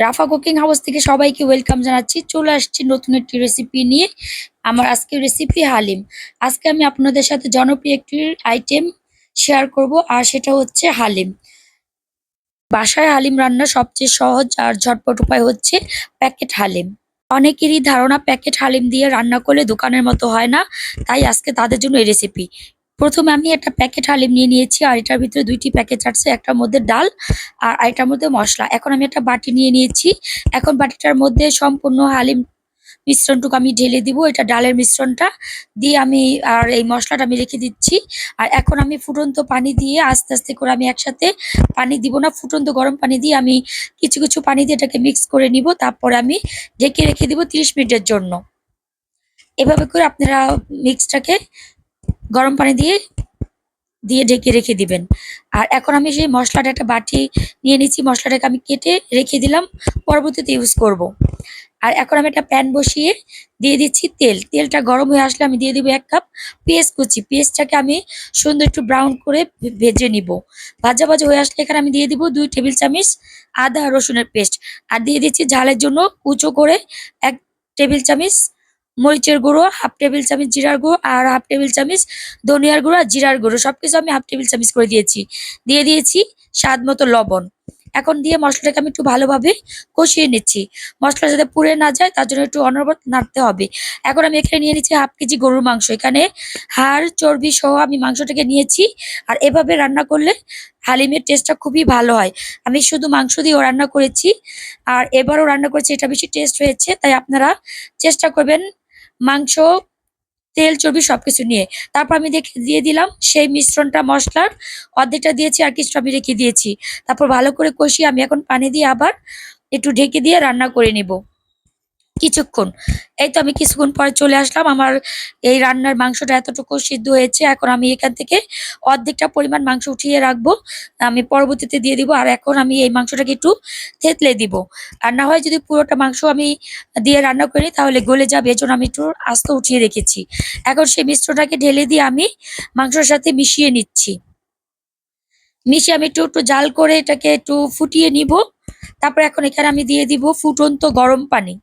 রাফা cooking house থেকে সবাইকে welcome জানাচ্ছি। চলে আসছি নতুন একটি রেসিপি নিয়ে। আমার আজকের রেসিপি হালিম। আজকে আমি আপনাদের সাথে জনপ্রিয় একটি আইটেম শেয়ার করব, আর সেটা হচ্ছে হালিম। বাসায় হালিম রান্না সবচেয়ে সহজ আর ঝটপট উপায় হচ্ছে প্যাকেট হালিম। অনেকেরই ধারণা প্যাকেট হালিম দিয়ে রান্না করলে দোকানের মতো হয় না, তাই আজকে তাদের জন্য এই রেসিপি প্রথমে আমি একটা প্যাকেট হালিম নিয়ে নিয়েছি, আর এটার ভিতরে দুইটি প্যাকেট আছে একটার মধ্যে ডাল আর আরেকটার মধ্যে মশলা। এখন আমি একটা বাটি নিয়ে নিয়েছি। এখন বাটিটার মধ্যে সম্পূর্ণ হালিম মিশ্রণটুকু আমি ঢেলে দিব, এটা ডালের মিশ্রণটা দিয়ে আমি আর এই মশলাটা আমি রেখে দিচ্ছি। আর এখন আমি ফুটন্ত পানি দিয়ে আস্তে আস্তে করে আমি একসাথে পানি দিব না, ফুটন্ত গরম পানি দিয়ে আমি কিছু কিছু পানি দিয়ে এটাকে মিক্স করে নিব, তারপরে আমি ঢেকে রেখে দিব 30 মিনিটের জন্য। এভাবে করে আপনারা মিক্সটাকে গরম পানি দিয়ে দিয়ে ঢেকে রেখে দিবেন। আর এখন আমি সেই মশলাটা একটা বাটি নিয়ে নিচ্ছি, মশলাটাকে আমি কেটে রেখে দিলাম, পরবর্তীতে ইউজ করব। আর এখন আমি একটা প্যান বসিয়ে দিয়ে দিচ্ছি তেল। তেলটা গরম হয়ে আসলে আমি দিয়ে দিব এক কাপ পেঁয়াজ কুচি। পেঁয়াজটাকে আমি সুন্দর একটু ব্রাউন করে ভেজে নিব। ভাজা ভাজা হয়ে আসলে এখানে আমি দিয়ে দিব দুই টেবিল চামচ আদা রসুনের পেস্ট। আর দিয়ে দিচ্ছি ঝালের জন্য উঁচু করে এক টেবিল চামচ মরিচের গুঁড়ো হাফ টেবিল চামচ জিরার গুঁড়ো আর হাফ টেবিল চামচ ধনিয়ার গুঁড়ো আর জিরার গুঁড়ো। সবকিছু আমি হাফ টেবিল চামচ করে দিয়েছি। দিয়ে দিয়েছি স্বাদ মতো লবণ। এখন দিয়ে মশলাটাকে আমি একটু ভালোভাবে কষিয়ে নিচ্ছি। মশলা যাতে পুড়ে না যায়, তার জন্য একটু অনবরত নাড়তে হবে। এখন আমি এখানে নিয়ে নিচ্ছি হাফ কেজি গরুর মাংস। এখানে হাড়, চর্বি সহ আমি মাংসটাকে নিয়েছি। আর এভাবে রান্না করলে হালিমের টেস্টটা খুবই ভালো হয়। আমি শুধু মাংস দিয়েও রান্না করেছি। আর এবারও রান্না করেছি, এটা বেশি টেস্ট হয়েছে। তাই আপনারা চেষ্টা করবেন মাংস, তেল, চর্বি সবকিছু নিয়ে। তারপর আমি দেখে দিয়ে দিলাম সেই মিশ্রণটা, মশলার। অর্ধেকটা দিয়েছি, আর কিছু আমি রেখে দিয়েছি। তারপর ভালো করে কষিয়ে আমি এখন পানি দিয়ে আবার একটু ঢেকে দিয়ে রান্না করে নিব। কিছুক্ষণ। এই তো আমি কিছুক্ষণ পরে চলে আসলাম। আমার এই রান্নার মাংসটা এতটুকু সিদ্ধ হয়েছে। এখন আমি এখান থেকে অর্ধেকটা পরিমাণ মাংস উঠিয়ে রাখব। আমি পরবর্তীতে দিয়ে দিব। আর এখন আমি এই মাংসটাকে একটু থেতলে দিব। আর না হয় যদি পুরোটা মাংস আমি দিয়ে রান্না করি, তাহলে গলে যাবে। এজন্য আমি একটু আস্ত উঠিয়ে রেখেছি। এখন সেই মিশ্রটাকে ঢেলে দিয়ে আমি মাংসের সাথে মিশিয়ে নিচ্ছি। মিশিয়ে আমি একটু একটু জাল করে এটাকে একটু ফুটিয়ে নিব। তারপর এখন এখানে আমি দিয়ে দিব ফুটন্ত গরম পানি।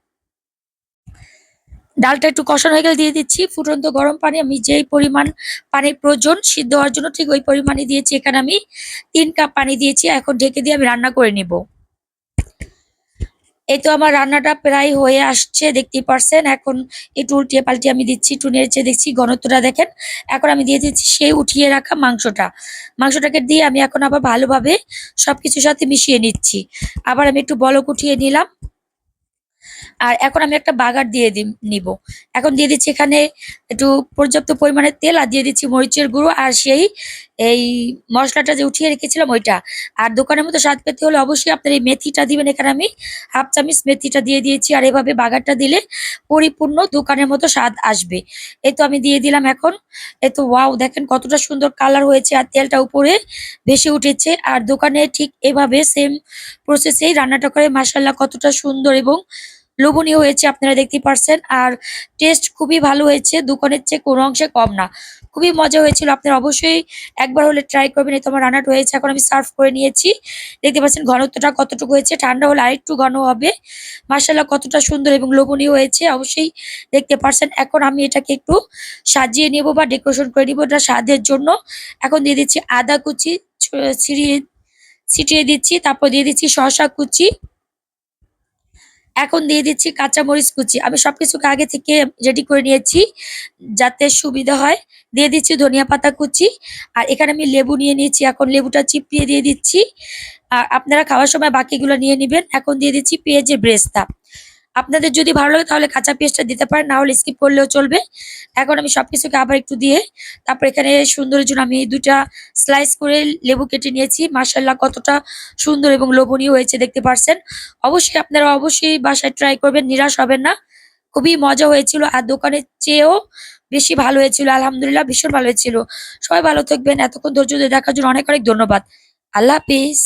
ডালটা একটু কষানো হয়ে গেলে দিয়ে দিচ্ছি। ফুটন্ত গরম পানি আমি যেই পরিমাণ পানির প্রয়োজন সিদ্ধ হওয়ার জন্য ঠিক ওই পরিমাণে দিয়েছি। এখানে আমি তিন কাপ পানি দিয়েছি। এখন ঢেকে দিয়ে আমি রান্না করে নিব। এই তো আমার রান্নাটা প্রায় হয়ে আসছে, দেখতেই পারছেন। এখন একটু উল্টিয়ে পাল্টিয়ে আমি দিচ্ছি, একটু নেড়েছে দেখছি ঘনত্বটা দেখেন। এখন আমি দিয়ে দিচ্ছি সেই উঠিয়ে রাখা মাংসটা। মাংসটাকে দিয়ে আমি এখন আবার ভালোভাবে সব কিছুর সাথে মিশিয়ে নিচ্ছি। আবার আমি একটু বলক উঠিয়ে নিলাম। আর এখন আমি একটা বাগার দিয়ে নিব। এখন দিয়ে দিচ্ছি এখানে একটু পর্যাপ্ত পরিমাণে তেল আর দিয়ে দিচ্ছি মরিচের গুঁড়ো আর সেই এই মশলাটা যে উঠিয়ে রেখেছিলাম ওইটা। আর দোকানের মতো স্বাদ পেতে হলে অবশ্যই আপনার এই মেথিটা দিবেন। এখানে আমি হাফ চামিচ মেথিটা দিয়ে দিয়েছি আর এভাবে বাগারটা দিলে পরিপূর্ণ দোকানের মতো স্বাদ আসবে। এই তো আমি দিয়ে দিলাম এখন। এই তো ওয়াও, দেখেন কতটা সুন্দর কালার হয়েছে আর তেলটা উপরে ভেসে উঠেছে। আর দোকানে ঠিক এভাবে সেম প্রসেসেই রান্নাটা করে মাসাল্লাহ কতটা সুন্দর এবং লোভনীয় হয়েছে, আপনারা দেখতে পারছেন। আর টেস্ট খুবই ভালো হয়েছে, দোকানের চেয়ে কোনো অংশে কম না। খুবই মজা হয়েছিল, আপনারা অবশ্যই একবার হলে ট্রাই করবেন, এই তোমার রান্নাটা হয়েছে, এখন আমি সার্ভ করে নিয়েছি। দেখতে পাচ্ছেন ঘনত্বটা কতটুকু হয়েছে, ঠান্ডা হলে আরেকটু ঘন হবে। মাসাল্লাহ কতটা সুন্দর এবং লোভনীয় হয়েছে, অবশ্যই দেখতে পারছেন। এখন আমি এটাকে একটু সাজিয়ে নেব বা ডেকোরেশন করে নিব এটা স্বাদের জন্য। এখন দিয়ে দিচ্ছি আদা কুচি ছিটিয়ে ছিটিয়ে দিচ্ছি, তারপর দিয়ে দিচ্ছি শশা কুচি। এখন দিয়ে দিচ্ছি কাঁচামরিচ কুচি। আমি সবকিছুকে আগে থেকে রেডি করে নিয়েছি যাতে সুবিধা হয়। দিয়ে দিচ্ছি ধনিয়া পাতা কুচি। আর এখানে আমি লেবু নিয়ে নিয়েছি। এখন লেবুটা চিপিয়ে দিয়ে দিচ্ছি। আর আপনারা খাওয়ার সময় বাকিগুলো নিয়ে নেবেন। এখন দিয়ে দিচ্ছি পেঁয়াজের ব্রেস্তা। আপনাদের যদি ভালো লাগে তাহলে কাঁচা পেঁয়াজটা দিতে পারেন, না হলে স্কিপ করলেও চলবে। এখন আমি সবকিছুকে আবার একটু দিয়ে, তারপর এখানে সুন্দরের জন্য আমি দুটা স্লাইস করে লেবু কেটে নিয়েছি। মাসাল্লাহ কতটা সুন্দর এবং লোভনীয় হয়েছে দেখতে পারছেন। অবশ্যই আপনারা অবশ্যই বাসায় ট্রাই করবেন, নিরাশ হবেন না। খুবই মজা হয়েছিল আর দোকানের চেয়েও বেশি ভালো হয়েছিল। আলহামদুলিল্লাহ ভীষণ ভালো হয়েছিল। সবাই ভালো থাকবেন। এতক্ষণ ধৈর্য দেখার জন্য অনেক অনেক ধন্যবাদ। আল্লাহ হাফিজ।